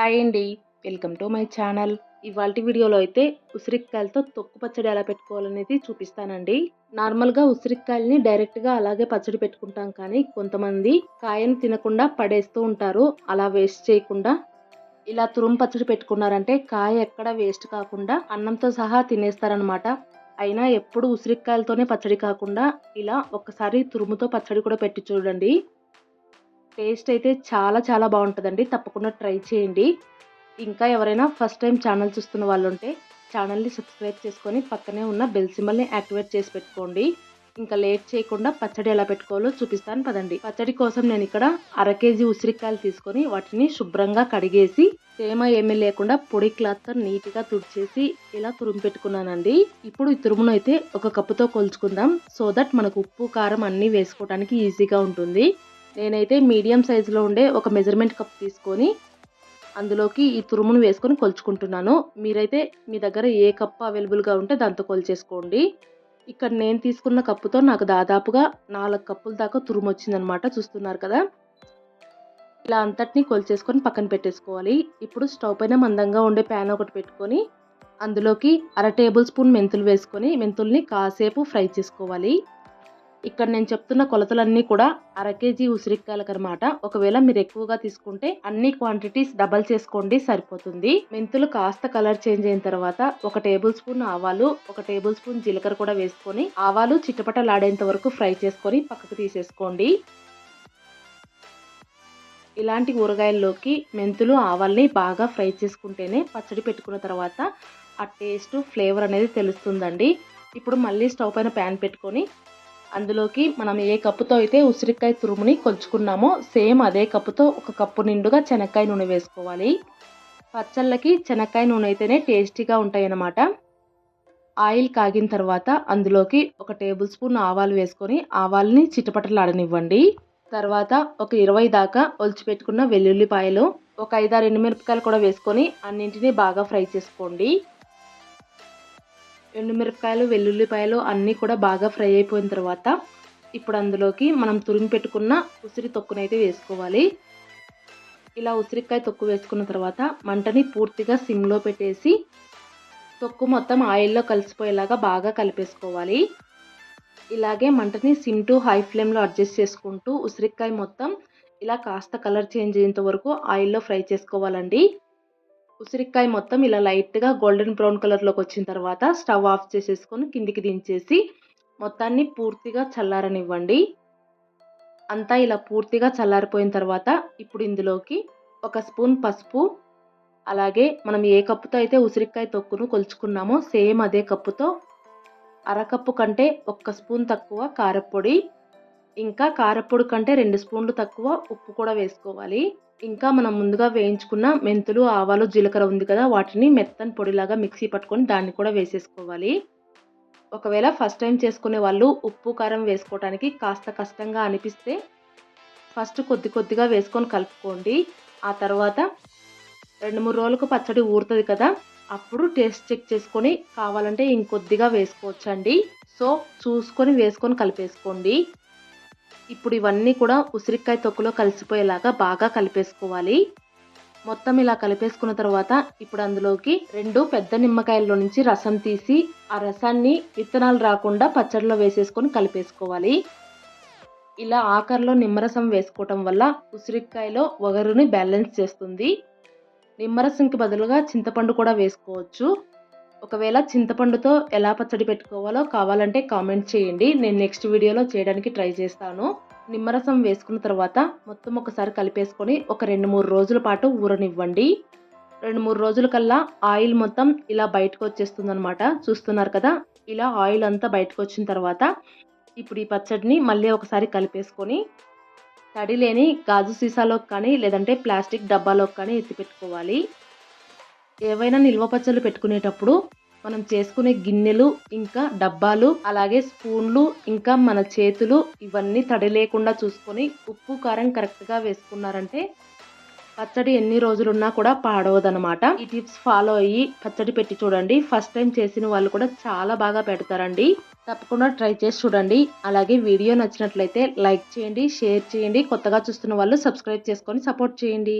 Hi అండి. Welcome to my channel. ఇవాళ వీడియోలో అయితే ఉసిరికాయలతో తొక్కు పచ్చడి ఎలా పెట్టుకోవాలనేది చూపిస్తానండి. నార్మల్గా ఉసిరికాయల్ని డైరెక్ట్గా అలాగే పచ్చడి పెట్టుకుంటాం కానీ కొంతమంది కాయను తినకుండా పడేస్తూ ఉంటారు. అలా వేస్ట్ చేయకుండా. ఇలా తురుము పచ్చడి పెట్టుకున్నారంటే కాయ ఎక్కడ వేస్ట్ కాకుండా అన్నంతో సహా తినేస్తారనమాట. అయినా ఎప్పుడు ఉసిరికాయలతోనే పచ్చడి కాకుండా ఇలా ఒక్కసారి తురుముతో పచ్చడి కూడా పెట్టి చూడండి. టేస్ట్ అయితే చాలా చాలా బాగుంటుందండి. తప్పకుండా ట్రై చేయండి. ఇంకా ఎవరైనా ఫస్ట్ టైం ఛానల్ చూస్తున్న వాళ్ళు ఉంటే ఛానల్ని సబ్స్క్రైబ్ చేసుకొని పక్కనే ఉన్న బెల్ సింబల్ని యాక్టివేట్ చేసి పెట్టుకోండి. ఇంకా లేట్ చేయకుండా పచ్చడి ఎలా పెట్టుకోవాలో చూపిస్తాను పదండి. పచ్చడి కోసం నేను ఇక్కడ అర కేజీ ఉసిరికాయలు తీసుకొని వాటిని శుభ్రంగా కడిగేసి తేమ ఏమీ లేకుండా పొడి క్లాత్తో నీట్గా తుడిచేసి ఇలా తురుము పెట్టుకున్నానండి. ఇప్పుడు ఈ తురుమును అయితే ఒక కప్పుతో కొలుచుకుందాం. సో దట్ మనకు ఉప్పు కారం అన్నీ వేసుకోవడానికి ఈజీగా ఉంటుంది. నేనైతే మీడియం సైజులో ఉండే ఒక మెజర్మెంట్ కప్ తీసుకొని అందులోకి ఈ తురుమును వేసుకొని కొలుచుకుంటున్నాను. మీరైతే మీ దగ్గర ఏ కప్పు అవైలబుల్గా ఉంటే దాంతో కొలిచేసుకోండి. ఇక్కడ నేను తీసుకున్న కప్పుతో నాకు దాదాపుగా నాలుగు కప్పుల దాకా తురుము వచ్చిందనమాట చూస్తున్నారు కదా? ఇలా అంతటిని కొలిచేసుకొని పక్కన పెట్టేసుకోవాలి. ఇప్పుడు స్టవ్ పైన మందంగా ఉండే ప్యాన్ ఒకటి పెట్టుకొని అందులోకి అర టేబుల్ స్పూన్ మెంతులు వేసుకొని మెంతుల్ని కాసేపు ఫ్రై చేసుకోవాలి. ఇక్కడ నేను చెప్తున్న కొలతలన్నీ కూడా అర కేజీ ఉసిరికాయలకు అనమాట ఒకవేళ మీరు ఎక్కువగా తీసుకుంటే అన్ని క్వాంటిటీస్ డబల్ చేసుకోండి సరిపోతుంది. మెంతులు కాస్త కలర్ చేంజ్ అయిన తర్వాత ఒక టేబుల్ స్పూన్ ఆవాలు ఒక టేబుల్ స్పూన్ జీలకర్ర కూడా వేసుకొని ఆవాలు చిట్టపటలాడేంత వరకు ఫ్రై చేసుకొని పక్కకు తీసేసుకోండి. ఇలాంటి ఊరగాయల్లోకి మెంతులు ఆవాల్ని బాగా ఫ్రై చేసుకుంటేనే పచ్చడి పెట్టుకున్న తర్వాత ఆ టేస్ట్ ఫ్లేవర్ అనేది తెలుస్తుందండి. ఇప్పుడు మళ్ళీ స్టవ్ పైన ప్యాన్ పెట్టుకొని అందులోకి మనం ఏ కప్పుతో అయితే ఉసిరికాయ తురుముని కొలుచుకున్నామో సేమ్ అదే కప్పుతో ఒక కప్పు నిండుగా చెనక్కాయ నూనె వేసుకోవాలి. పచ్చళ్ళకి శనక్కాయ నూనె అయితేనే టేస్టీగా ఉంటాయన్నమాట. ఆయిల్ కాగిన తర్వాత అందులోకి ఒక టేబుల్ స్పూన్ ఆవాలు వేసుకొని ఆవాలని చిటపటలాడనివ్వండి. తర్వాత ఒక ఇరవై దాకా ఒలిచిపెట్టుకున్న వెల్లుల్లిపాయలు ఒక ఐదారు ఎండుమిరపకాయలు కూడా వేసుకొని అన్నింటినీ బాగా ఫ్రై చేసుకోండి. ఎండుమిరపకాయలు వెల్లుల్లిపాయలు అన్నీ కూడా బాగా ఫ్రై అయిపోయిన తర్వాత ఇప్పుడు అందులోకి మనం తురిమి పెట్టుకున్న ఉసిరి తొక్కునైతే వేసుకోవాలి. ఇలా ఉసిరికాయ తొక్కు వేసుకున్న తర్వాత మంటని పూర్తిగా సిమ్లో పెట్టేసి తొక్కు మొత్తం ఆయిల్లో కలిసిపోయేలాగా బాగా కలిపేసుకోవాలి. ఇలాగే మంటని సిమ్ టు హై ఫ్లేమ్లో అడ్జస్ట్ చేసుకుంటూ ఉసిరికాయ మొత్తం ఇలా కాస్త కలర్ చేంజ్ అయ్యేంత వరకు ఆయిల్లో ఫ్రై చేసుకోవాలండి. ఉసిరికాయ మొత్తం ఇలా లైట్గా గోల్డెన్ బ్రౌన్ కలర్లోకి వచ్చిన తర్వాత స్టవ్ ఆఫ్ చేసేసుకొని కిందికి దించేసి మొత్తాన్ని పూర్తిగా చల్లారనివ్వండి. అంతా ఇలా పూర్తిగా చల్లారిపోయిన తర్వాత ఇప్పుడు ఇందులోకి ఒక స్పూన్ పసుపు అలాగే మనం ఏ కప్పుతో అయితే ఉసిరికాయ తొక్కును కొలుచుకున్నామో సేమ్ అదే కప్పుతో అరకప్పు కంటే ఒక్క స్పూన్ తక్కువ కారపొడి ఇంకా కారపొడి కంటే రెండు స్పూన్లు తక్కువ ఉప్పు కూడా వేసుకోవాలి. ఇంకా మనం ముందుగా వేయించుకున్న మెంతులు ఆవాలు జీలకర్ర ఉంది కదా వాటిని మెత్తని పొడిలాగా మిక్సీ పట్టుకొని దాన్ని కూడా వేసేసుకోవాలి. ఒకవేళ ఫస్ట్ టైం చేసుకునే వాళ్ళు ఉప్పు కారం వేసుకోవడానికి కాస్త కష్టంగా అనిపిస్తే ఫస్ట్ కొద్ది కొద్దిగా వేసుకొని కలుపుకోండి. ఆ తర్వాత రెండు మూడు రోజులకు పచ్చడి ఊరుతుంది కదా అప్పుడు టేస్ట్ చెక్ చేసుకొని కావాలంటే ఇంకొద్దిగా వేసుకోవచ్చండి. సో చూసుకొని వేసుకొని కలిపేసుకోండి. ఇప్పుడు ఇవన్నీ కూడా ఉసిరికాయ తొక్కులో కలిసిపోయేలాగా బాగా కలిపేసుకోవాలి. మొత్తం ఇలా కలిపేసుకున్న తర్వాత ఇప్పుడు అందులోకి రెండు పెద్ద నిమ్మకాయల్లో నుంచి రసం తీసి ఆ రసాన్ని విత్తనాలు రాకుండా పచ్చడిలో వేసేసుకొని కలిపేసుకోవాలి. ఇలా ఆఖరిలో నిమ్మరసం వేసుకోవటం వల్ల ఉసిరికాయలో ఒగరుని బ్యాలెన్స్ చేస్తుంది. నిమ్మరసంకి బదులుగా చింతపండు కూడా వేసుకోవచ్చు. ఒకవేళ చింతపండుతో ఎలా పచ్చడి పెట్టుకోవాలో కావాలంటే కామెంట్ చేయండి. నేను నెక్స్ట్ వీడియోలో చేయడానికి ట్రై చేస్తాను. నిమ్మరసం వేసుకున్న తర్వాత మొత్తం ఒకసారి కలిపేసుకొని ఒక రెండు మూడు రోజుల పాటు ఊరనివ్వండి. రెండు మూడు రోజుల కల్లా ఆయిల్ మొత్తం ఇలా బయటకు వచ్చేస్తుందనమాట చూస్తున్నారు కదా ఇలా ఆయిల్ అంతా బయటకు వచ్చిన తర్వాత ఇప్పుడు ఈ పచ్చడిని మళ్ళీ ఒకసారి కలిపేసుకొని తడి లేని గాజు సీసాలోకి కానీ లేదంటే ప్లాస్టిక్ డబ్బాలోకి కానీ ఎత్తి పెట్టుకోవాలి ఏవైనా నిల్వ పచ్చళ్ళు పెట్టుకునేటప్పుడు మనం చేసుకునే గిన్నెలు ఇంకా డబ్బాలు అలాగే స్పూన్లు ఇంకా మన చేతులు ఇవన్నీ తడి లేకుండా చూసుకొని ఉప్పు కారం కరెక్ట్గా వేసుకున్నారంటే పచ్చడి ఎన్ని రోజులున్నా కూడా పాడవదనమాట ఈ టిప్స్ ఫాలో అయ్యి పచ్చడి పెట్టి చూడండి. ఫస్ట్ టైం చేసిన వాళ్ళు కూడా చాలా బాగా పెడతారండి. తప్పకుండా ట్రై చేసి చూడండి. అలాగే వీడియో నచ్చినట్లయితే లైక్ చేయండి షేర్ చేయండి. కొత్తగా చూస్తున్న వాళ్ళు సబ్స్క్రైబ్ చేసుకొని సపోర్ట్ చేయండి.